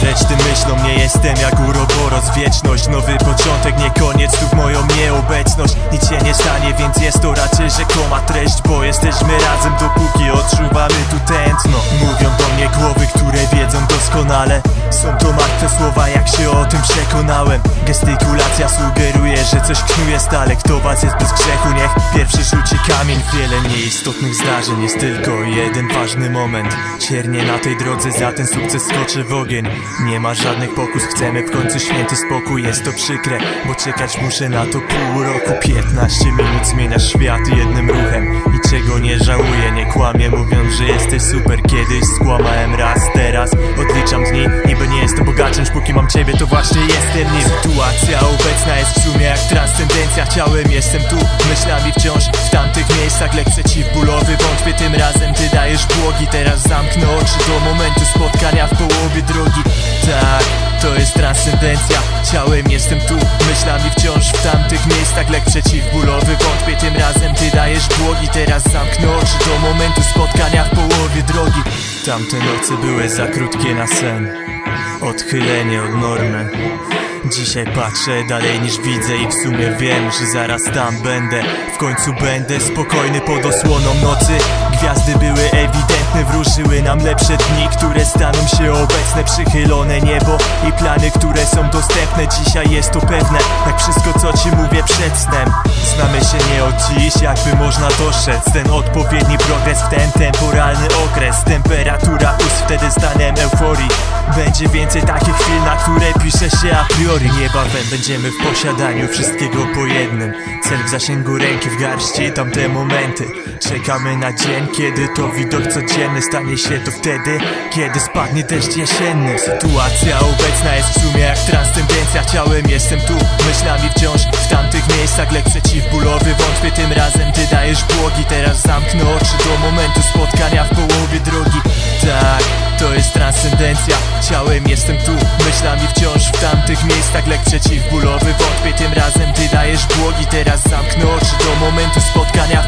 żreć tym myślom Nie jestem jak uroboros, wieczność. Nowy początek, nie koniec, tu w moją nieobecność. Nic się nie stanie, więc jest to raczej rzekoma treść Bo jesteśmy razem, dopóki odczuwamy tu tętno. Mówią do mnie głowy, które wiedzą doskonale. Są to martwe słowa, jak się o tym przekonałem. Gestykulacja sugeruje, że coś knuje stale. Kto was jest bez grzechu, niech pierwszy rzuci kamień. Wiele nieistotnych zdarzeń, jest tylko jeden ważny moment. Ciernie na tej drodze, za ten sukces skoczy w ogień. Nie ma żadnych pokus, chcemy w końcu święty spokój. Jest to przykre, bo czekać muszę na to pół roku. 15 minut zmieniasz świat jednym ruchem Niczego nie żałuję, nie kłamię mówiąc, że jesteś super. Kiedyś skłamałem raz, teraz odliczam dni. Niby nie jestem bogaczem, póki mam ciebie to właśnie jestem nim. Sytuacja obecna jest w sumie jak transcendencja. Chciałem, jestem tu, myślami wciąż w tamtych miejscach. Lek przeciwbólowy, wątpię tym razem Ty dajesz błogi, teraz zamknę oczy do momentu spotkania w połowie drogi. Tak, to jest transcendencja. Ciałem jestem tu, myślami wciąż w tamtych miejscach. Lek przeciwbólowy, wątpię tym razem Błogi, teraz zamknę oczy do momentu spotkania w połowie drogi. Tamte noce były za krótkie na sen. Odchylenie od normy. Dzisiaj patrzę dalej niż widzę i w sumie wiem, że zaraz tam będę. W końcu będę spokojny pod osłoną nocy. Gwiazdy były ewidentne, wróżyły nam lepsze dni Które staną się obecne, przychylone niebo I plany, które są dostępne, dzisiaj jest to pewne Jak wszystko co ci mówię przed snem Znamy się nie od dziś, jakby można dostrzec Ten odpowiedni progres w ten temporalny okres. Temperatura ust wtedy stanem euforii Będzie więcej takich chwil, na które pisze się a priori. Niebawem będziemy w posiadaniu wszystkiego po jednym. Cel w zasięgu ręki, w garści tamte momenty. Czekamy na dzień, kiedy to widok codzienny Stanie się to wtedy, kiedy spadnie deszcz jesienny. Sytuacja obecna jest w sumie jak transcendencja. Ciałem jestem tu, myślami wciąż w tamtych miejscach. Lek przeciwbólowy, wątpię tym razem. Ty dajesz błogi, teraz zamknę oczy do momentu spotkania w połowie transcendencja. Ciałem jestem tu, myślami wciąż w tamtych miejscach. Lek przeciwbólowy, wątpię tym razem Ty dajesz błogi, teraz zamknę oczy do momentu spotkania